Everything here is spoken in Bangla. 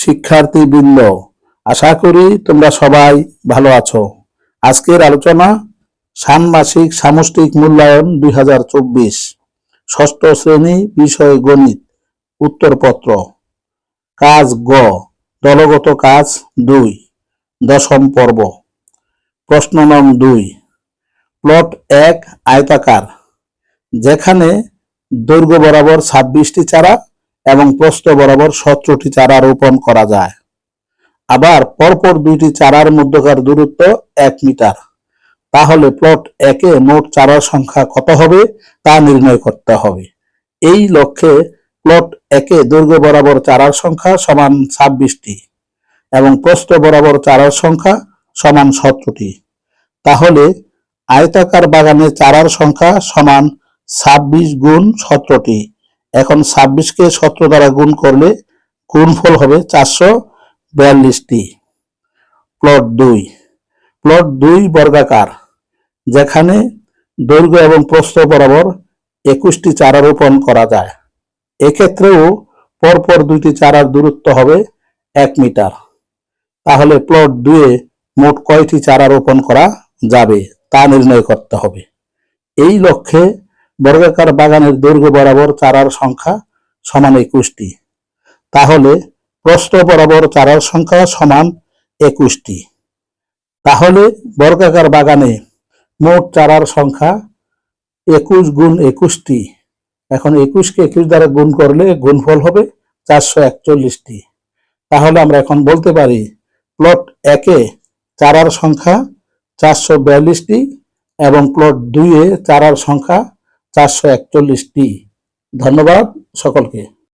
শিক্ষার্থীবৃন্দ, আশা করি তোমরা সবাই ভালো আছো। আজকের আলোচনা ষান্মাসিক সামষ্টিক মূল্যায়ন দুই হাজার চব্বিশ, ষষ্ঠ শ্রেণি বিষয় গণিত, উত্তরপত্র। কাজ গ, দলগত কাজ দুই, দশম পর্ব। প্রশ্ন নং দুই, প্লট এক আয়তাকার, যেখানে দৈর্ঘ্য বরাবর ছাব্বিশটি চারা এবং প্রস্থ বরাবর সতেরোটি চারা রোপণ করা যায়। আবার পরপর দুইটি চারার মধ্যকার দূরত্ব এক মিটার। তাহলে প্লট একে মোট চারার সংখ্যা কত হবে তা নির্ণয় করতে হবে। এই লক্ষ্যে প্লট একে দৈর্ঘ্য বরাবর চারার সংখ্যা সমান ছাব্বিশটি এবং প্রস্থ বরাবর চারার সংখ্যা সমান সতেরোটি। তাহলে আয়তাকার বাগানে চারার সংখ্যা সমান ছাব্বিশ গুণ সতেরোটি। এখন ছাব্বিশকে সতেরো দ্বারা গুণ করলে গুণফল হবে চারশো বিয়াল্লিশটি। প্লট দুই। প্লট দুই বর্গাকার, যেখানে দৈর্ঘ্য এবং প্রস্থ বরাবর একুশটি চারা রোপণ করা যায়। এক্ষেত্রেও পরপর দুইটি চারার দূরত্ব হবে এক মিটার। তাহলে প্লট দুয়ে মোট কয়টি চারা রোপণ করা যাবে তা নির্ণয় করতে হবে। এই লক্ষ্যে বর্গাকার বাগানের দৈর্ঘ্য বরাবর চারার সংখ্যা সমান একুশটি। তাহলে প্রস্থ বরাবর চারার সংখ্যা সমান একুশটি। তাহলে বর্গাকার বাগানে মোট চারার সংখ্যা একুশ গুণ একুশটি। এখন একুশকে একুশ দ্বারা গুণ করলে গুণফল হবে চারশো একচল্লিশটি। তাহলে আমরা এখন বলতে পারি, প্লট একে চারার সংখ্যা চারশো বিয়াল্লিশটি এবং প্লট দুইয়ে চারার সংখ্যা চারশো একচল্লিশটি ধন্যবাদ সকলকে।